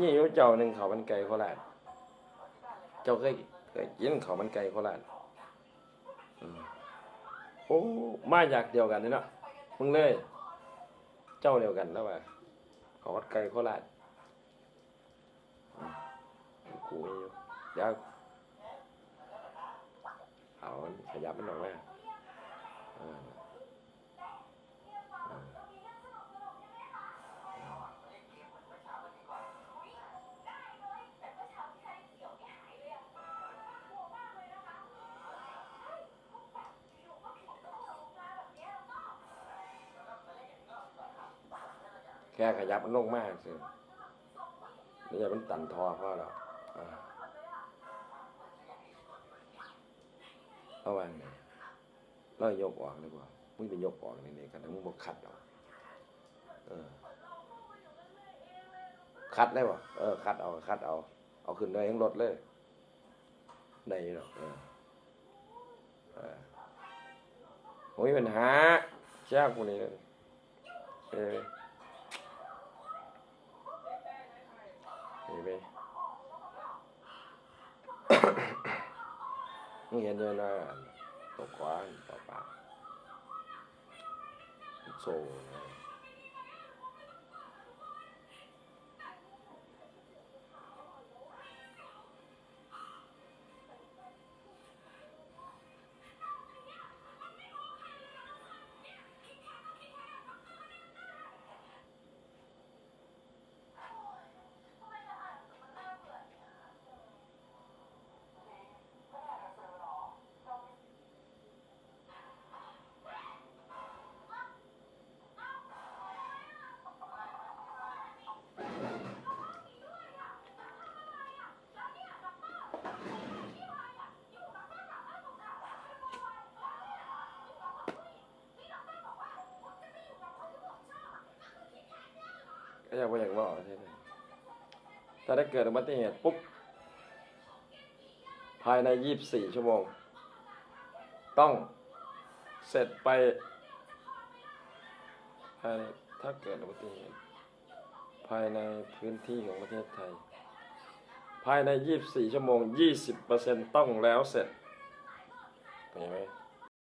นี่อยู่เจ้าหนึ่งเขามันไก่โคราชเจ้าเคยเคยกินเขามันไก่โคราชโอ้มาจากเดียวกันนี่เนาะมึงเลย เจ้าเดียวกันแล้วว่าเขาวมันไก่โคราชกูอยู่เดี๋ยวเอาขยับมันออกมา แค่ขยับมันลงมากสิไม่ใช่มันตันทอเพราะเราอ่าเอาวางเรายกออกเลยบ่มึงไปยกออกนี่นี่กันมึงบอกขัดเอาเออคัดได้บ่เออคัดเอาคัดเอา เอาขึ้นได้ทั้งรถเลย ได้อยู่หรอกเออเออโอ้ยปัญหาแจ้ากูนี่เออ เห็นไหมมึงเห็นเยอะนะตกขวานต่อปากโซ่ก็อยากว่าอยากว่าใช่ไหมถ้าได้เกิดอุบัติเหตุปุ๊บ ภายใน24ชั่วโมง ต้องเสร็จไป ถ้าเกิดอุบัติเหตุภายในพื้นที่ของประเทศไทย ภายใน 24 ชั่วโมง 20%ต้องแล้วเสร็จเห็นไหม